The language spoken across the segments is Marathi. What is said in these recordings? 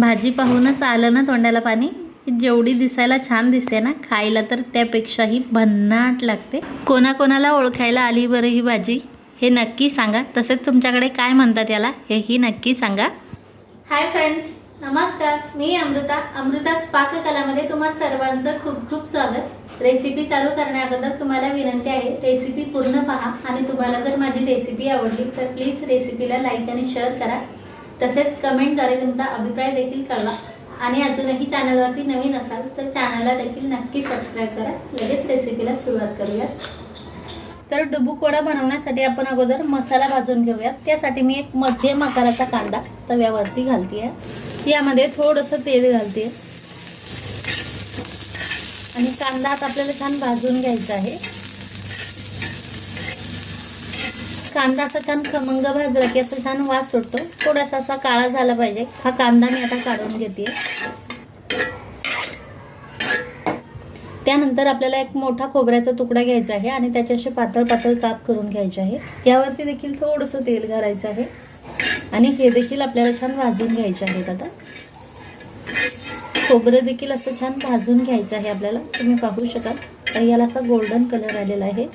भाजी पाहूनच आलं ना तोंडाला पाणी? जेवढी दिसायला छान दिसते ना खायला तर त्यापेक्षाही भन्नाट लागते. कोणाकोणाला ओळखायला आली बरं ही भाजी? हे नक्की सांगा. तसेच तुमच्याकडे काय म्हणतात याला हेही नक्की सांगा. हाय फ्रेंड्स नमस्कार. मी अमृता. अमृताच पाककलामध्ये तुम्हा सर्वांचं खूप खूप स्वागत. रेसिपी चालू करण्याबद्दल तुम्हाला विनंती आहे रेसिपी पूर्ण पहा. आणि तुम्हाला जर माझी रेसिपी आवडली तर प्लीज रेसिपीला लाईक आणि शेअर करा. तसेच कमेंटद्वारे तुमचा अभिप्राय देखील कळवा. आणि अजूनही चॅनलवरती नवीन असाल तर चॅनलला देखील नक्की सबस्क्राईब करा. लगेच रेसिपीला सुरुवात करूया तर डुबू कोडा बनवण्यासाठी आपण अगोदर मसाला भाजून घेऊयात. त्यासाठी मी एक मध्यम आकाराचा कांदा तव्यावरती घालते यामध्ये थोडंसं तेल घालते आणि कांदा आता आपल्याला छान भाजून घ्यायचा आहे. कांदा असा छान खमंग भाजला की असं छान वास सुटतो. थोडासा असा काळा झाला पाहिजे. हा कांदा मी आता काढून घेते. त्यानंतर आपल्याला एक मोठा खोबऱ्याचा तुकडा घ्यायचा आहे आणि त्याचे असे पातळ पातळ काप करून घ्यायचे आहे. यावरती देखील थोडंसं तेल घालायचं आहे. आणि हे देखील आपल्याला छान भाजून घ्यायचे आहेत आता. खोबरं देखील असं छान भाजून घ्यायचं आहे आपल्याला. तुम्ही पाहू शकाल. तर याला असा गोल्डन कलर आलेला आहे.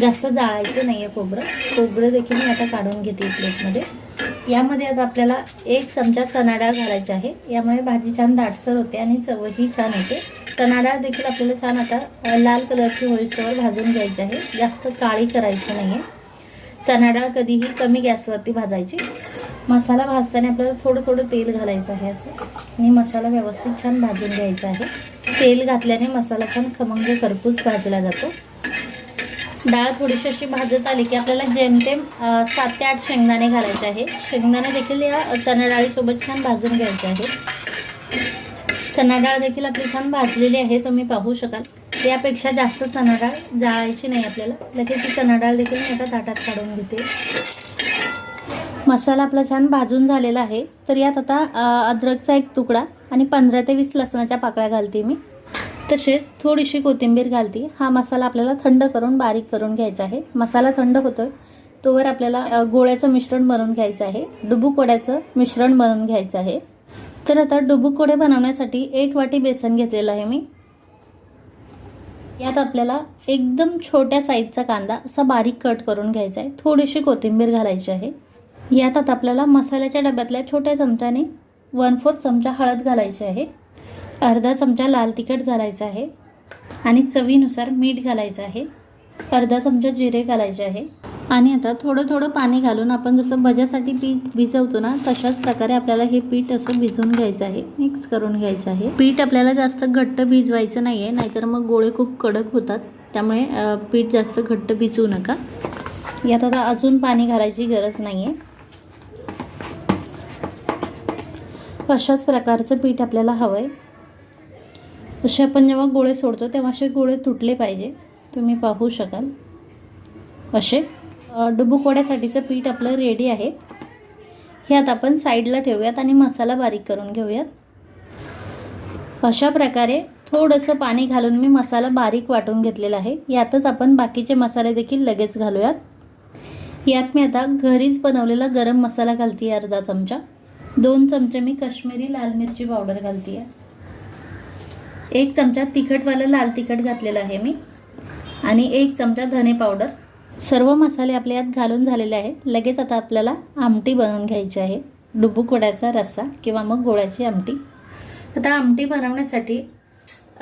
जास्त जाळायचं नाही आहे खोबरं. खोबरं देखील मी आता काढून घेते प्लेटमध्ये. यामध्ये आता आपल्याला एक चमचा चणा डाळ घालायची आहे. यामुळे भाजी छान दाटसर होते आणि चवही छान होते. चणा डाळ देखील आपल्याला छान आता लाल कलरची होईस्तवर भाजून घ्यायची आहे. जास्त काळी करायची नाही आहे चणा डाळ कधीही कमी गॅसवरती भाजायची. मसाला भाजताना आपल्याला थोडं थोडं तेल घालायचं आहे असं. आणि मसाला व्यवस्थित छान भाजून घ्यायचा आहे. तेल घातल्याने मसाला छान खमंग करपूस भाजला जातो. डाळ थोडीशी अशी भाजत आली की आपल्याला जेमतेम सात ते आठ शेंगदाणे घालायचे आहे शेंगदाणे देखील या चणा डाळीसोबत छान भाजून घ्यायचे आहे चणा डाळ देखील आपली छान भाजलेली आहे तुम्ही पाहू शकाल. यापेक्षा जास्त चणा डाळ जाळायची नाही आपल्याला. लगेच ती चणा डाळ देखील मी आता ताटात काढून घेते. मसाला आपला छान भाजून झालेला आहे. तर यात आता अद्रकचा एक तुकडा आणि पंधरा ते वीस लसणाच्या पाकळ्या घालते मी. तसेच थोडीशी कोथिंबीर घालते. हा मसाला आपल्याला थंड करून बारीक करून घ्यायचा आहे. मसाला थंड होतोय तोवर आपल्याला गोळ्याचं मिश्रण बनवून घ्यायचं आहे. डुबुक वड्याचं मिश्रण बनवून घ्यायचं आहे. तर आता डुबुक वडे बनवण्यासाठी एक वाटी बेसन घेतलेलं आहे मी. यात आपल्याला एकदम छोट्या साईजचा कांदा असा बारीक कट करून घ्यायचा आहे. थोडीशी कोथिंबीर घालायची आहे. यात आता आपल्याला मसाल्याच्या डब्यातल्या छोट्या चमच्याने वन फोर्थ चमचा हळद घालायची आहे. अर्धा चमचा लाल तिखट घालायचं आहे आणि चवीनुसार मीठ घालायचं आहे. अर्धा चमचा जिरे घालायचे आहे. आणि आता थोडं थोडं पाणी घालून आपण जसं भज्यासाठी पीठ भिजवतो ना तशाच प्रकारे आपल्याला हे पीठ असं भिजवून घ्यायचं आहे. मिक्स करून घ्यायचं आहे. पीठ आपल्याला जास्त घट्ट भिजवायचं नाही आहे नाहीतर मग गोळे खूप कडक होतात. त्यामुळे पीठ जास्त घट्ट भिजवू नका. यात आता अजून पाणी घालायची गरज नाही आहे अशाच प्रकारचं पीठ आपल्याला हवं आहे असे आपण जेव्हा गोळे सोडतो तेव्हा असे गोळे तुटले पाहिजे. तुम्ही पाहू शकाल. असे अ, वड्यासाठीचं पीठ आपलं रेडी आहे. हे आता आपण साईडला ठेवूयात आणि मसाला बारीक करून घेऊयात. अशा प्रकारे थोडंसं पाणी घालून मी मसाला बारीक वाटून घेतलेला आहे. यातच आपण बाकीचे मसाले देखील लगेच घालूयात. यात मी आता घरीच बनवलेला गरम मसाला घालते अर्धा चमचा. दोन चमचे मी काश्मीरी लाल मिरची पावडर घालते आहे एक चमचा तिखटवालं लाल तिखट घातलेलं आहे मी. आणि एक चमचा धने पावडर. सर्व मसाले आपल्या यात घालून झालेले आहेत. लगेच आता आपल्याला आमटी बनवून घ्यायची आहे. डुबूक वड्याचा रस्सा किंवा मग गोळ्याची आमटी. आता आमटी बनवण्यासाठी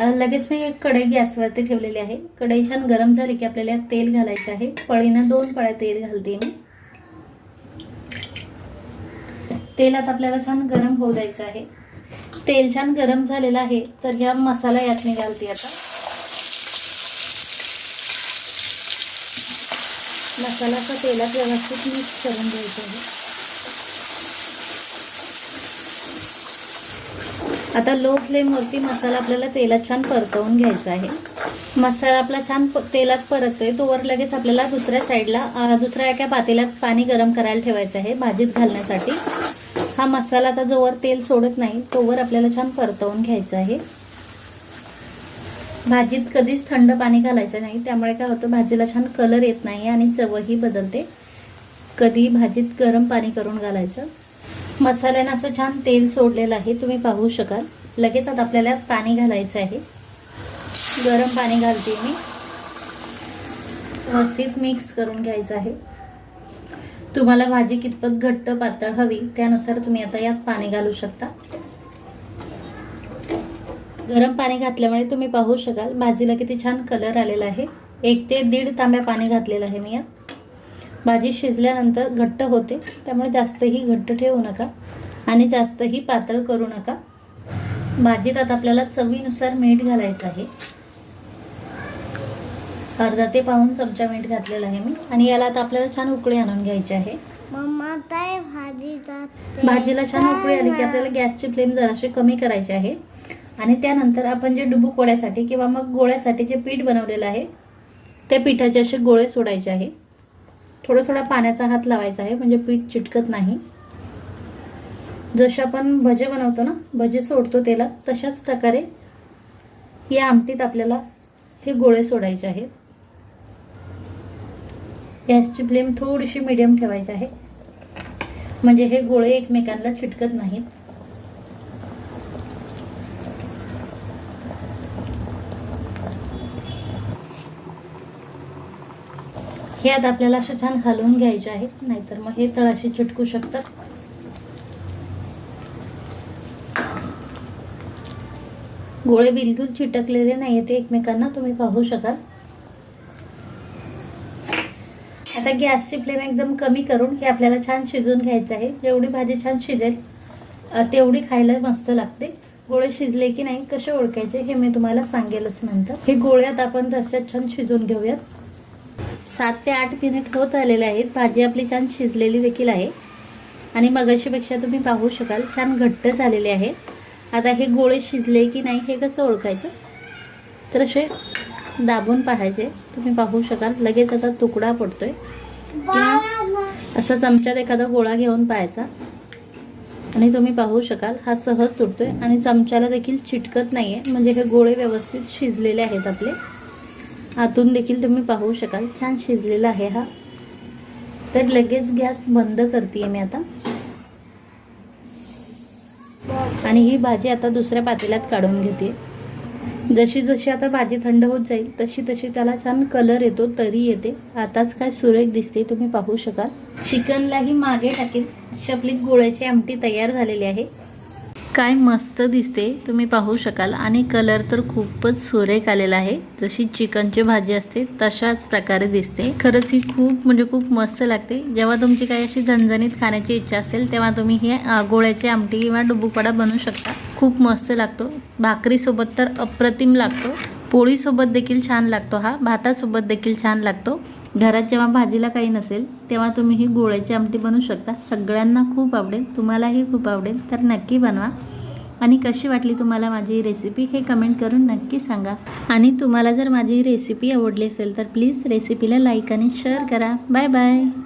लगेच मी एक कढई गॅसवरती ठेवलेली आहे. कढई छान गरम झाली की आपल्याला यात तेल घालायचं आहे. पळीनं दोन पळ्या तेल घालते मी. तेलात आपल्याला छान गरम होऊ द्यायचं आहे. तेल छान गरम झालेलं आहे तर ह्या मसाला यात मी घालते आता. मसालाचा तेलात व्यवस्थित मिक्स करून घ्यायचं आहे. आता लो फ्लेमवरती मसाला आपल्याला तेलात छान परतवून घ्यायचा आहे. मसाला आपला छान तेलात परततोय तोवर लगेच आपल्याला दुसऱ्या साईडला दुसऱ्या एका पातेल्यात पाणी गरम करायला ठेवायचं आहे भाजीत घालण्यासाठी. हा मसाला आता जोवर तेल सोडत नाही तोवर आपल्याला छान परतवून घ्यायचं आहे. भाजीत कधीच थंड पाणी घालायचं नाही त्यामुळे काय होतं भाजीला छान कलर येत नाही आणि चवही बदलते. कधी भाजीत गरम पाणी करून घालायचं. मसाल्यानं असं छान तेल सोडलेलं आहे तुम्ही पाहू शकाल. लगेच आता आपल्याला पाणी घालायचं आहे. गरम पाणी घालते मी. व्यवस्थित मिक्स करून घ्यायचं आहे. तुम्हाला भाजी कितपत घट्ट पातळ हवी त्यानुसार तुम्ही आता यात पाणी घालू शकता. गरम पाणी घातल्यामुळे तुम्ही पाहू शकाल भाजीला किती छान कलर आलेला आहे. एक ते दीड तांब्या पाणी घातलेलं आहे मी यात. भाजी शिजल्यानंतर घट्ट होते त्यामुळे जास्तही घट्ट ठेवू नका आणि जास्तही पातळ करू नका. भाजीत आता आपल्याला चवीनुसार मीठ घालायचं आहे. अर्धा ते पाऊन चमचा मीठ घातलेलं आहे मी. आणि याला आता आपल्याला छान उकळी आणून घ्यायची आहे. भाजीला छान उकळी आली की आपल्याला गॅसची फ्लेम जराशी कमी करायची आहे. आणि त्यानंतर आपण जे डुबू पोळ्यासाठी किंवा मग गोळ्यासाठी जे पीठ बनवलेलं आहे त्या पिठाचे असे गोळे सोडायचे आहे. थोडं थोडा पाण्याचा हात लावायचा आहे म्हणजे पीठ चिटकत नाही. जसे आपण भजे बनवतो ना भजे सोडतो त्याला तशाच प्रकारे या आमटीत आपल्याला हे गोळे सोडायचे आहेत. गॅसची फ्लेम थोडीशी मिडियम ठेवायची आहे. म्हणजे हे गोळे एकमेकांना चिटकत नाहीत. हे आता आपल्याला असं छान हलवून घ्यायचे आहेत नाहीतर मग हे तळाशी चिटकू शकतात. गोळे बिलकुल चिटकलेले नाही ते एकमेकांना तुम्ही पाहू शकाल. आता गॅसची फ्लेम एकदम कमी करून हे आपल्याला छान शिजवून घ्यायचं आहे. जेवढी भाजी छान शिजेल तेवढी खायला मस्त लागते. गोळे शिजले की नाही कसे ओळखायचे हे मी तुम्हाला सांगेलच नंतर. हे गोळ्यात आपण रस्त्यात छान शिजवून घेऊयात. सात ते आठ मिनिट होत आलेले आहेत. भाजी आपली छान शिजलेली देखील आहे. आणि मगाशीपेक्षा तुम्ही पाहू शकाल छान घट्ट झालेले आहे. आता हे गोळे शिजले की नाही हे कसं ओळखायचं? तर असे दाबून पाहायचे. तुम्ही पाहू शकाल. लगेच आता तुकडा पडतोय. किंवा असा चमच्यात एखादा गोळा घेऊन पाहायचा. आणि तुम्ही पाहू शकाल हा सहज तुटतोय. आणि चमच्याला देखील चिटकत नाहीये. म्हणजे हे गोळे व्यवस्थित शिजलेले आहेत आपले. आतून देखील तुम्ही पाहू शकाल. छान शिजलेला आहे हा. तर लगेच गॅस बंद करते मी आता. आणि ही भाजी आता दुसऱ्या पातेल्यात काढून घेते जशी जशी आता भाजी थंड होत जाईल तशी तशी त्याला छान कलर येतो तरी येते. आताच काय सुरेख दिसते तुम्ही पाहू शकाल. चिकनलाही मागे टाकेल. अशी आपली गोळ्याची आमटी तयार झालेली आहे. काय मस्त दिसते तुम्ही पाहू शकाल. आणि कलर तर खूपच सुरेख आलेला आहे. जशी चिकनची भाजी असते तशाच प्रकारे दिसते. खरंच ही खूप म्हणजे खूप मस्त लागते. जेव्हा तुमची काही अशी झणझणीत खाण्याची इच्छा असेल तेव्हा तुम्ही हे गोळ्याची आमटी किंवा डुबुकडा बनवू शकता. खूप मस्त लागतो. भाकरीसोबत तर अप्रतिम लागतो. पोळीसोबत देखील छान लागतो हा. भातासोबत देखील छान लागतो. घरात जेव्हा भाजीला काही नसेल तेव्हा तुम्ही ही गोळ्याची आमटी बनवू शकता. सगळ्यांना खूप आवडेल तुम्हालाही खूप आवडेल. तर नक्की बनवा. आणि कशी वाटली तुम्हाला माझी ही रेसिपी हे कमेंट करून नक्की सांगा. आणि तुम्हाला जर माझी ही रेसिपी आवडली असेल तर प्लीज रेसिपीला लाईक आणि शेअर करा. Bye bye